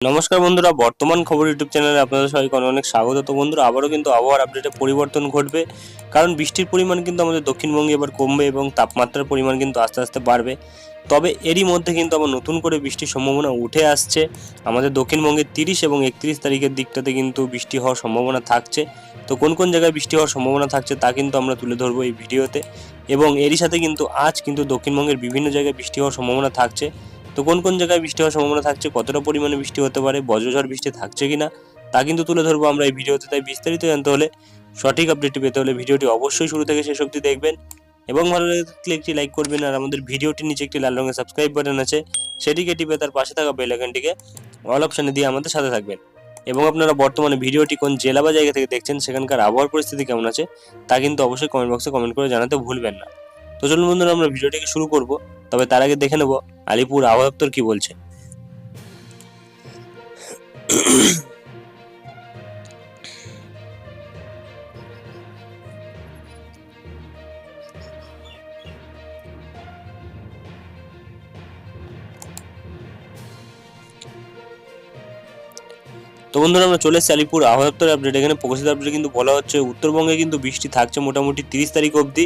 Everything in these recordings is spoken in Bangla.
নমস্কার বন্ধুরা, বর্তমান খবর ইউটিউব চ্যানেলে আপনাদের সবাইকে অনেক অনেক স্বাগত। তো বন্ধুরা, আবারও কিন্তু আবহাওয়ার আপডেটে পরিবর্তন ঘটবে। কারণ বৃষ্টির পরিমাণ কিন্তু আমাদের দক্ষিণবঙ্গে এবার কমবে এবং তাপমাত্রার পরিমাণ কিন্তু আস্তে আস্তে বাড়বে। তবে এরই মধ্যে কিন্তু আবার নতুন করে বৃষ্টির সম্ভাবনা উঠে আসছে। আমাদের দক্ষিণবঙ্গে তিরিশ এবং একত্রিশ তারিখের দিকটাতে কিন্তু বৃষ্টি হওয়ার সম্ভাবনা থাকছে। তো কোন কোন জায়গায় বৃষ্টি হওয়ার সম্ভাবনা থাকছে তা কিন্তু আমরা তুলে ধরবো এই ভিডিওতে। এবং এরই সাথে কিন্তু আজ কিন্তু দক্ষিণবঙ্গের বিভিন্ন জায়গায় বৃষ্টি হওয়ার সম্ভাবনা থাকছে। তো কোন কোন জায়গায় বৃষ্টি হওয়ার সম্ভাবনা থাকছে? কতটা পরিমাণে বৃষ্টি হতে পারে? বজ্রঝড় বৃষ্টি থাকছে কিনা? তা কিন্তু তুলে ধরবো আমরা এই ভিডিওতে। তাই বিস্তারিত জানতে হলে সঠিক আপডেটটি পেতে হলে ভিডিওটি অবশ্যই শুরু থেকে শেষ অবধি দেখবেন এবং ভালো লাগলে একটি লাইক করবেন আর আমাদের ভিডিওটির নিচে একটি লাল রঙের সাবস্ক্রাইব বাটন আছে সেটিকে টিপে তার পাশে থাকা বেল আইকনটিকে অল অপশানে দিয়ে আমাদের সাথে থাকবেন। এবং আপনারা বর্তমানে ভিডিওটি কোন জেলা বা জায়গা থেকে দেখছেন, সেখানকার আবহাওয়ার পরিস্থিতি কেমন আছে, তা কিন্তু অবশ্যই কমেন্ট বক্সে কমেন্ট করে জানাতে ভুলবেন না। তো চলুন বন্ধুরা, আমরা ভিডিওটিকে শুরু করব। তবে তার আগে দেখে নেব আলিপুর আবহাওয়া দপ্তর কি বলছে। বন্ধুরা, আমরা চলে এসেছি আলিপুর আবহাওয়া আপডেট এখানে প্রকাশিত আপডেট কিন্তু বলা হচ্ছে, উত্তরবঙ্গে কিন্তু বৃষ্টি থাকছে মোটামুটি তিরিশ তারিখ অবধি।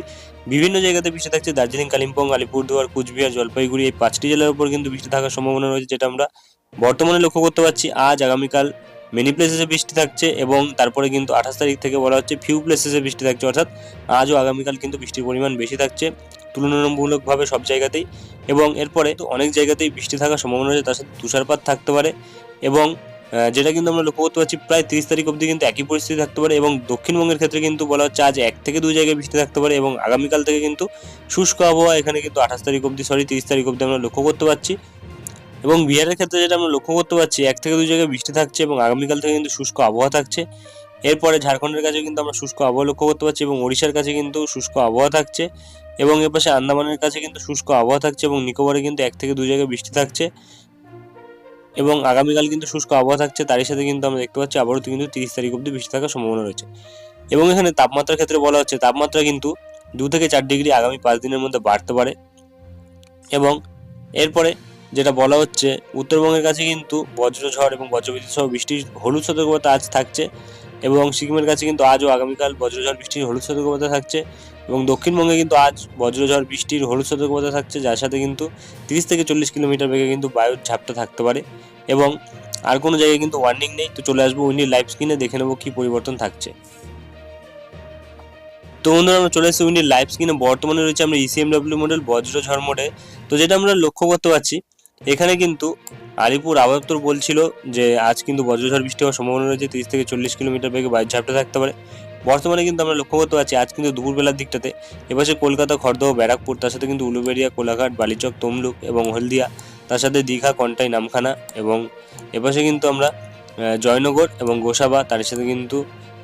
বিভিন্ন জায়গাতে বৃষ্টি থাকছে, দার্জিলিং, কালিম্পং, আলিপুরদুয়ার, কুচবিহার, জলপাইগুড়ি, এই পাঁচটি জেলার উপর কিন্তু বৃষ্টি থাকার সম্ভাবনা রয়েছে, যেটা আমরা বর্তমানে লক্ষ্য করতে পারছি। আজ আগামীকাল মেনি প্লেসেসে বৃষ্টি থাকছে এবং তারপরে কিন্তু আঠাশ তারিখ থেকে বলা হচ্ছে ফিউ প্লেসেসে বৃষ্টি থাকছে। অর্থাৎ আজ ও আগামীকাল কিন্তু বৃষ্টির পরিমাণ বেশি থাকছে, তুলনামূলকভাবে সব জায়গাতেই। এবং এরপরে অনেক জায়গাতেই বৃষ্টি থাকার সম্ভাবনা রয়েছে, তার সাথে তুষারপাত থাকতে পারে এবং যেটা কিন্তু আমরা লক্ষ্য করতে পারছি প্রায় তিরিশ তারিখ অবধি কিন্তু একই পরিস্থিতি থাকতে পারে এবং দক্ষিণবঙ্গের ক্ষেত্রে কিন্তু বলা হচ্ছে আজ এক থেকে দুই জায়গায় বৃষ্টি থাকতে পারে এবং আগামীকাল থেকে কিন্তু শুষ্ক আবহাওয়া এখানে কিন্তু আঠাশ তারিখ অবধি সরি তিরিশ তারিখ অবধি আমরা লক্ষ্য করতে পারছি। এবং বিহারের ক্ষেত্রে যেটা আমরা লক্ষ্য করতে পারছি, এক থেকে দুই জায়গায় বৃষ্টি থাকছে এবং আগামীকাল থেকে কিন্তু শুষ্ক আবহাওয়া থাকছে। এরপরে ঝাড়খণ্ডের কাছে কিন্তু আমরা শুষ্ক আবহাওয়া লক্ষ্য করতে পারছি এবং ওড়িশার কাছে কিন্তু শুষ্ক আবহাওয়া থাকছে। এবং এর পাশে আন্দামানের কাছে কিন্তু শুষ্ক আবহাওয়া থাকছে এবং নিকোবরে কিন্তু এক থেকে দুই জায়গায় বৃষ্টি থাকছে। এবং আগামীকাল কিন্তু শুষ্ক আবহাওয়া থাকছে, তারই সাথে কিন্তু আমরা দেখতে পাচ্ছি আবারও কিন্তু তিরিশ তারিখ অব্দি বৃষ্টি থাকার সম্ভাবনা রয়েছে। এবং এখানে তাপমাত্রার ক্ষেত্রে বলা হচ্ছে, তাপমাত্রা কিন্তু দু থেকে চার ডিগ্রি আগামী পাঁচ দিনের মধ্যে বাড়তে পারে। এবং এরপরে যেটা বলা হচ্ছে, উত্তরবঙ্গের কাছে কিন্তু বজ্রঝড় এবং বজ্রবিদ্যুৎ সহ বৃষ্টির হলুদ সতর্কতা আজ থাকছে। এবং সিকিমের কাছে কিন্তু আজও আগামীকাল বজ্রঝড় বৃষ্টির হলুদ সতর্কতা থাকছে এবং দক্ষিণবঙ্গে কিন্তু আজ বজ্রঝড় বৃষ্টির হলুদ সতর্কতা থাকছে, যার সাথে কিন্তু তিরিশ থেকে চল্লিশ কিলোমিটার বেগে কিন্তু বায়ুর ঝাপটা থাকতে পারে এবং আর কোনো জায়গায় কিন্তু ওয়ার্নিং নেই। তো চলে আসব উইন্ডির লাইভ স্ক্রিনে দেখে নেব কী পরিবর্তন থাকছে। তো বন্ধুরা, আমরা চলে এসেছি উইন্ডির লাইভ স্ক্রিনে বর্তমানে রয়েছে আমরা E ইসিএমডব্লিউ মডেল বজ্র ঝড় মোডে তো যেটা আমরা লক্ষ্য করতে পারছি এখানে কিন্তু আলিপুর আবহাওয়া বলছিল যে আজ কিন্তু বজ্রঝড় বৃষ্টি হওয়ার সম্ভাবনা রয়েছে, তিরিশ থেকে চল্লিশ কিলোমিটার বেগে বায়ুর ঝাপটা থাকতে পারে। বর্তমানে কিন্তু আমরা লক্ষ্য করতে পারছি আজ কিন্তু দুপুরবেলার দিকটাতে। এপাশে কলকাতা, খড়দহ, ব্যারাকপুর, তার সাথে কিন্তু উলুবেড়িয়া, কোলাঘাট, বালিচক, তমলুক এবং হলদিয়া, তার সাথে দীঘা, কন্টাই, নামখানা এবং এপাশে কিন্তু আমরা জয়নগর এবং গোসাবা, তার সাথে কিন্তু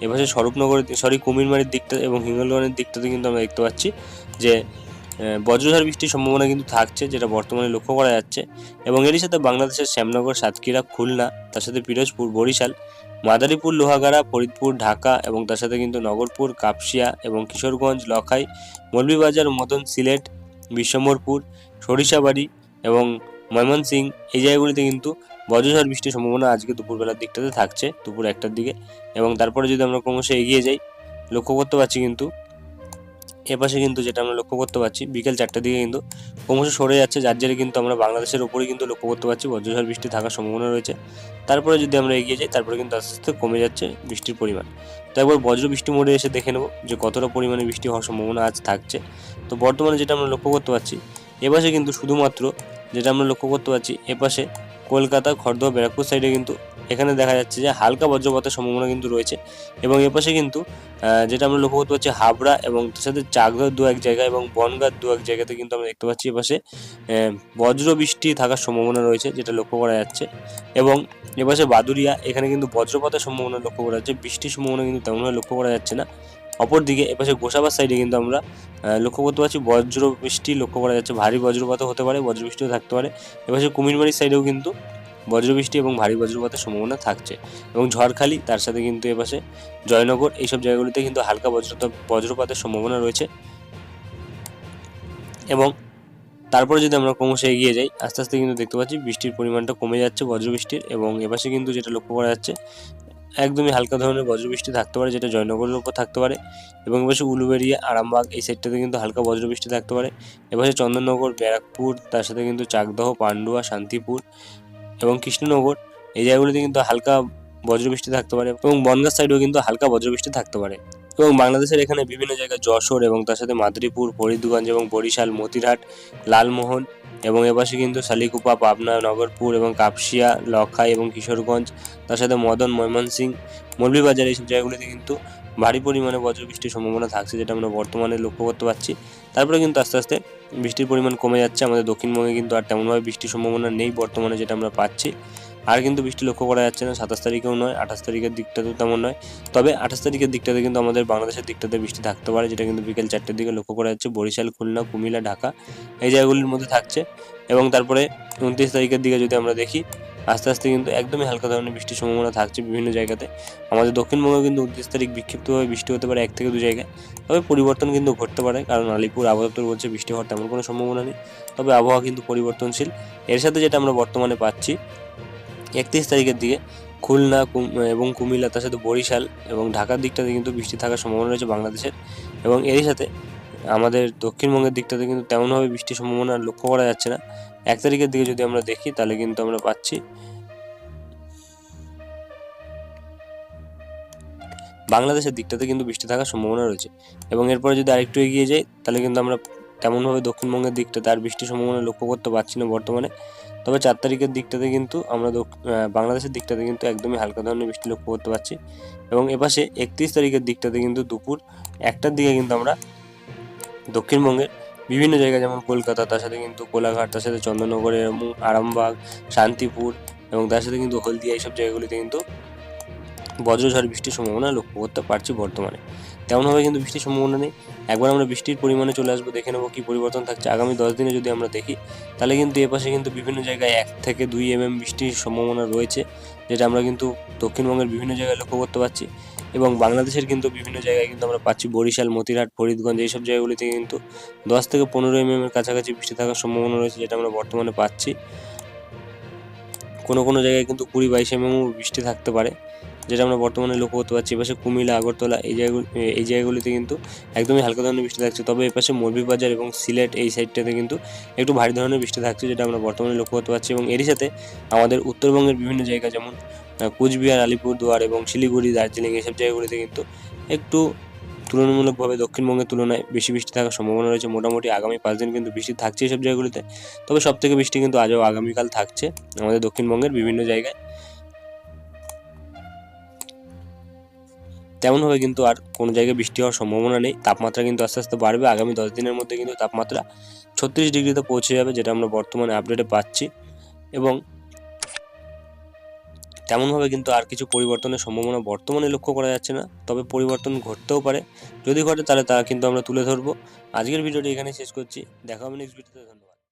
এপাশে স্বরূপনগরের, সরি, কুমিরমারির দিকটা এবং হিঙ্গলগঞ্জের দিকটাতে কিন্তু আমরা দেখতে পাচ্ছি যে বজ্রঝড় বৃষ্টির সম্ভাবনা কিন্তু থাকছে, যেটা বর্তমানে লক্ষ্য করা যাচ্ছে। এবং এরই সাথে বাংলাদেশের শ্যামনগর, সাতক্ষীরা, খুলনা, তার সাথে পিরোজপুর, বরিশাল, মাদারীপুর, লোহাগাড়া, ফরিদপুর, ঢাকা এবং তার সাথে কিন্তু নগরপুর, কাপসিয়া এবং কিশোরগঞ্জ, লখাই, মৌলভীবাজার, মদন সিলেট বিশ্বম্বরপুর সরিষাবাড়ি এবং ময়মনসিং এই জায়গাগুলিতে কিন্তু বজ্রঝড় বৃষ্টির সম্ভাবনা আজকে দুপুরবেলার দিকটাতে থাকছে, দুপুর একটার দিকে। এবং তারপরে যদি আমরা ক্রমশ এগিয়ে যাই, লক্ষ্য করতে পারছি কিন্তু এপাশে কিন্তু যেটা আমরা লক্ষ্য করতে পারছি, বিকেল চারটার দিকে কিন্তু ক্রমশ সরে যাচ্ছে। যার জেরে কিন্তু আমরা বাংলাদেশের ওপরেই কিন্তু লক্ষ্য করতে পারছি, বজ্রঝড় বৃষ্টি থাকার সম্ভাবনা রয়েছে। তারপরে যদি আমরা এগিয়ে যাই, তারপরে কিন্তু আস্তে আস্তে কমে যাচ্ছে বৃষ্টির পরিমাণ। তো একবার বজ্র বৃষ্টি মোড়ে এসে দেখে নেব যে কতটা পরিমাণে বৃষ্টি হওয়ার সম্ভাবনা আজ থাকছে। তো বর্তমানে যেটা আমরা লক্ষ্য করতে পারছি, এপাশে কিন্তু শুধুমাত্র যেটা আমরা লক্ষ্য করতে পারছি, এপাশে কলকাতা, খড়দহ, ব্যারাকপুর সাইডে কিন্তু এখানে দেখা যাচ্ছে যে হালকা বজ্রপাতের সম্ভাবনা কিন্তু রয়েছে। এবং এপাশে কিন্তু যেটা আমরা লক্ষ্য করতে পারছি হাবড়া এবং তার সাথে চাকদার দু এক জায়গা এবং বনগাঁ দু এক জায়গাতে কিন্তু আমরা দেখতে পাচ্ছি এপাশে বজ্র বৃষ্টি থাকার সম্ভাবনা রয়েছে যেটা লক্ষ্য করা যাচ্ছে। এবং এপাশে বাদুরিয়া এখানে কিন্তু বজ্রপাতের সম্ভাবনা লক্ষ্য করা যাচ্ছে, বৃষ্টির সম্ভাবনা কিন্তু তেমনভাবে লক্ষ্য করা যাচ্ছে না। অপরদিকে এপাশে গোসাবার সাইডে কিন্তু আমরা লক্ষ্য করতে পারছি বজ্র বৃষ্টি লক্ষ্য করা যাচ্ছে। ভারী বজ্রপাতও হতে পারে বজ্র বৃষ্টিও থাকতে পারে। এপাশে কুমিরমারির সাইডেও কিন্তু বজ্রবৃষ্টি এবং ভারী বজ্রপাতের সম্ভাবনা থাকছে। এবং ঝড়খালি তার সাথে কিন্তু এপাশে জয়নগর, এইসব জায়গাগুলিতে কিন্তু হালকা বজ্র বজ্রপাতের সম্ভাবনা রয়েছে। এবং তারপরে যদি আমরা ক্রমশ এগিয়ে যাই, আস্তে আস্তে কিন্তু দেখতে পাচ্ছি বৃষ্টির পরিমাণটা কমে যাচ্ছে বজ্রবৃষ্টির। এবং এপাশে কিন্তু যেটা লক্ষ্য করা যাচ্ছে একদমই হালকা ধরনের বজ্রবৃষ্টি থাকতে পারে, যেটা জয়নগরের উপর থাকতে পারে। এবং এপাশে উলুবেড়িয়া, আরামবাগ এই সাইডটাতে কিন্তু হালকা বজ্রবৃষ্টি থাকতে পারে। এপাশে চন্দননগর, ব্যারাকপুর, তার সাথে কিন্তু চাকদহ, পান্ডুয়া, শান্তিপুর এবং কৃষ্ণনগর এই জায়গাগুলিতে কিন্তু হালকা বজ্রবৃষ্টি থাকতে পারে এবং বনগাঁ সাইডেও কিন্তু হালকা বজ্রবৃষ্টি থাকতে পারে। এবং বাংলাদেশের এখানে বিভিন্ন জায়গায় যশোর এবং তার সাথে মাদারীপুর, ফরিদগঞ্জ এবং বরিশাল, মতিরহাট, লালমোহন এবং এপাশে কিন্তু শালিকুপা, পাবনা, নগরপুর এবং কাপসিয়া, লখাই এবং কিশোরগঞ্জ, তার সাথে মদন ময়মনসিং মৌলভীবাজার এইসব জায়গাগুলিতে কিন্তু ভারী পরিমাণে বজ্রবৃষ্টির সম্ভাবনা থাকছে, যেটা আমরা বর্তমানে লক্ষ্য করতে পারছি। তারপরে কিন্তু আস্তে আস্তে বৃষ্টির পরিমাণ কমে যাচ্ছে। আমাদের দক্ষিণবঙ্গে কিন্তু আর তেমনভাবে বৃষ্টির সম্ভাবনা নেই বর্তমানে, যেটা আমরা পাচ্ছি। আর কিন্তু বৃষ্টি লক্ষ্য করা যাচ্ছে না। সাতাশ তারিখেও নয়, আঠাশ তারিখের দিকটাতেও তেমন নয়। তবে আঠাশ তারিখের দিকটাতে কিন্তু আমাদের বাংলাদেশের দিকটাতে বৃষ্টি থাকতে পারে, যেটা কিন্তু বিকেল চারটের দিকে লক্ষ্য করা যাচ্ছে। বরিশাল, খুলনা, কুমিল্লা, ঢাকা এই জায়গাগুলির মধ্যে থাকছে এবং তারপরে উনত্রিশ তারিখের দিকে যদি আমরা দেখি, আস্তে আস্তে কিন্তু একদমই হালকা ধরনের বৃষ্টির সম্ভাবনা থাকছে বিভিন্ন জায়গাতে। আমাদের দক্ষিণবঙ্গে কিন্তু উনত্রিশ তারিখ বিক্ষিপ্তভাবে বৃষ্টি হতে পারে এক থেকে দু জায়গায়। তবে পরিবর্তন কিন্তু ঘটতে পারে, কারণ আলিপুর আবহাওয়া বলছে বৃষ্টি হওয়ার তেমন কোনো সম্ভাবনা নেই। তবে আবহাওয়া কিন্তু পরিবর্তনশীল। এর সাথে যেটা আমরা বর্তমানে পাচ্ছি একত্রিশ তারিখের দিকে খুলনা এবং কুমিল্লা, তার সাথে বরিশাল এবং ঢাকার দিকটাতে কিন্তু বৃষ্টি থাকার সম্ভাবনা রয়েছে বাংলাদেশের এবং এরই সাথে আমাদের দক্ষিণবঙ্গের দিকটাতে কিন্তু তেমনভাবে বৃষ্টির সম্ভাবনা লক্ষ্য করা যাচ্ছে না। এক তারিখের দিকে যদি আমরা দেখি, তাহলে কিন্তু আমরা পাচ্ছি বাংলাদেশের দিকটাতে কিন্তু বৃষ্টি থাকার সম্ভাবনা রয়েছে এবং এরপরে যদি আরেকটু এগিয়ে যাই, তাহলে কিন্তু আমরা তেমনভাবে দক্ষিণবঙ্গের দিকটাতে আর বৃষ্টির সম্ভাবনা লক্ষ্য করতে পারছি না বর্তমানে। তবে চার তারিখের দিকটাতে কিন্তু আমরা বাংলাদেশের দিকটাতে কিন্তু একদমই হালকা ধরনের বৃষ্টি লক্ষ্য করতে পারছি। এবং এপাশে একত্রিশ তারিখের দিকটাতে কিন্তু দুপুর একটার দিকে কিন্তু আমরা দক্ষিণবঙ্গের বিভিন্ন জায়গা যেমন কলকাতা, তার সাথে কিন্তু কোলাঘাট, তার সাথে চন্দননগরে আরামবাগ, শান্তিপুর এবং তার সাথে কিন্তু হলদিয়া, এইসব জায়গাগুলিতে কিন্তু বজ্রঝড় বৃষ্টির সম্ভাবনা লক্ষ্য করতে পারছি বর্তমানে। তেমনভাবে কিন্তু বৃষ্টির সম্ভাবনা নেই। একবার আমরা বৃষ্টির পরিমাণে চলে আসব, দেখে নেব কী পরিবর্তন থাকছে। আগামী দশ দিনে যদি আমরা দেখি, তাহলে কিন্তু এপাশে কিন্তু বিভিন্ন জায়গায় এক থেকে দুই এমএম বৃষ্টির সম্ভাবনা রয়েছে, যেটা আমরা কিন্তু দক্ষিণবঙ্গের বিভিন্ন জায়গায় লক্ষ্য করতে পারছি এবং বাংলাদেশের কিন্তু বিভিন্ন জায়গায় কিন্তু আমরা পাচ্ছি বরিশাল, মতিরহাট, ফরিদগঞ্জ, এইসব জায়গাগুলিতে কিন্তু দশ থেকে পনেরো এমএম এর কাছাকাছি বৃষ্টি থাকার সম্ভাবনা রয়েছে, যেটা আমরা বর্তমানে পাচ্ছি। কোনো কোনো জায়গায় কিন্তু কুড়ি বাইশ এমএমও বৃষ্টি থাকতে পারে। যেটা আমরা বর্তমানে লক্ষ্য করতে পারছি, এপাশে কুমিল্লা, আগরতলা, এই জায়গাগুলি এই জায়গাগুলিতে কিন্তু একদমই হালকা ধরনের বৃষ্টি থাকছে। তবে এপাশে মৌলভীবাজার এবং সিলেট এই সাইডটাতে কিন্তু একটু ভারী ধরনের বৃষ্টি থাকছে, যেটা আমরা বর্তমানে লক্ষ্য করতে পারছি। এবং এরই সাথে আমাদের উত্তরবঙ্গের বিভিন্ন জায়গা যেমন কুচবিহার, আলিপুরদুয়ার এবং শিলিগুড়ি, দার্জিলিং এইসব জায়গাগুলিতে কিন্তু একটু তুলনামূলকভাবে দক্ষিণবঙ্গের তুলনায় বেশি বৃষ্টি থাকার সম্ভাবনা রয়েছে। মোটামুটি আগামী পাঁচ দিন কিন্তু বৃষ্টি থাকছে এইসব জায়গাগুলিতে। তবে সব থেকে বৃষ্টি কিন্তু আজও আগামীকাল থাকছে আমাদের দক্ষিণবঙ্গের বিভিন্ন জায়গায়। তেমনভাবে কিন্তু আর কোনো জায়গায় বৃষ্টি হওয়ার সম্ভাবনা নেই। তাপমাত্রা কিন্তু আস্তে আস্তে বাড়বে। আগামী দশ দিনের মধ্যে কিন্তু তাপমাত্রা ছত্রিশ ডিগ্রিতে পৌঁছে যাবে, যেটা আমরা বর্তমানে আপডেটে পাচ্ছি। এবং তেমনভাবে কিন্তু আর কিছু পরিবর্তনের সম্ভাবনা বর্তমানে লক্ষ্য করা যাচ্ছে না। তবে পরিবর্তন ঘটতেও পারে। যদি ঘটে তাহলে তা কিন্তু আমরা তুলে ধরবো। আজকের ভিডিওটি এখানে শেষ করছি। দেখা হবে নেক্সট ভিডিওতে ধন্যবাদ।